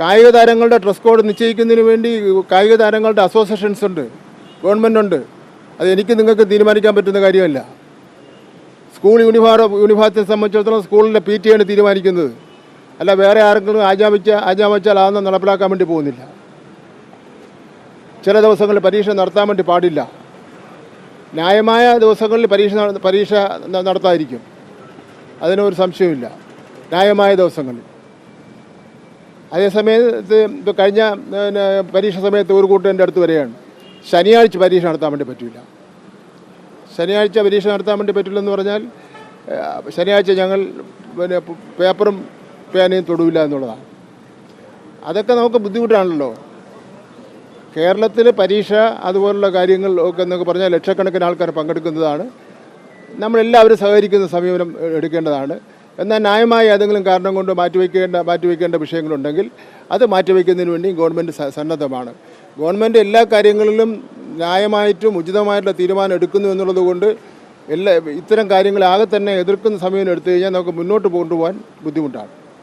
കായിക താരങ്ങളുടെ dress code നിശ്ചയിക്കുന്നതിന് വേണ്ടി കായിക താരങ്ങളുടെ അസോസിയേഷൻസ് ഉണ്ട് ഗവൺമെന്റ് ഉണ്ട്. അത് എനിക്ക് നിങ്ങൾക്ക് തീരുമാനിക്കാൻ പറ്റുന്ന കാര്യമല്ല. സ്കൂൾ യൂണിഫോം യൂണിഫോമത്തെ സംബന്ധിച്ചിടത്തോളം സ്കൂളിന്റെ പി ടി ആണ് തീരുമാനിക്കുന്നത്. അല്ല വേറെ ആരെങ്കിലും ആചാമിച്ച ആചാമിച്ചാൽ അതൊന്നും നടപ്പിലാക്കാൻ വേണ്ടി പോകുന്നില്ല. ചില ദിവസങ്ങളിൽ പരീക്ഷ നടത്താൻ വേണ്ടി പാടില്ല. ന്യായമായ ദിവസങ്ങളിൽ പരീക്ഷ പരീക്ഷ നടത്താതിരിക്കും. അതിനൊരു സംശയമില്ല ന്യായമായ ദിവസങ്ങളിൽ. അതേസമയത്ത് ഇപ്പോൾ കഴിഞ്ഞ പിന്നെ, പരീക്ഷ സമയത്ത് ഒരു കൂട്ടം എന്റെ അടുത്ത് വരെയാണ് ശനിയാഴ്ച പരീക്ഷ നടത്താൻ വേണ്ടി പറ്റില്ല ശനിയാഴ്ച പരീക്ഷ നടത്താൻ വേണ്ടി പറ്റില്ലെന്ന് പറഞ്ഞാൽ ശനിയാഴ്ച ഞങ്ങൾ പിന്നെ പേപ്പറും പേനയും തൊടുവില്ല എന്നുള്ളതാണ്. അതൊക്കെ നമുക്ക് ബുദ്ധിമുട്ടാണല്ലോ. കേരളത്തിലെ പരീക്ഷ അതുപോലുള്ള കാര്യങ്ങൾ ഒക്കെ എന്നൊക്കെ പറഞ്ഞാൽ ലക്ഷക്കണക്കിന് ആൾക്കാർ പങ്കെടുക്കുന്നതാണ്. നമ്മളെല്ലാവരും സഹകരിക്കുന്ന സമീപനം എടുക്കേണ്ടതാണ്. എന്നാൽ ന്യായമായ ഏതെങ്കിലും കാരണം കൊണ്ട് മാറ്റിവെക്കേണ്ട മാറ്റിവെക്കേണ്ട വിഷയങ്ങളുണ്ടെങ്കിൽ അത് മാറ്റിവെക്കുന്നതിന് വേണ്ടി ഗവൺമെന്റ് സന്നദ്ധമാണ്. ഗവൺമെന്റ് എല്ലാ കാര്യങ്ങളിലും ന്യായമായിട്ടും ഉചിതമായിട്ടുള്ള തീരുമാനം എടുക്കുന്നു എന്നുള്ളത് കൊണ്ട് എല്ലാ ഇത്തരം കാര്യങ്ങളാകെ തന്നെ എതിർക്കുന്ന സമയം എടുത്തു കഴിഞ്ഞാൽ നമുക്ക് മുന്നോട്ട് കൊണ്ടുപോകാൻ ബുദ്ധിമുട്ടാണ്.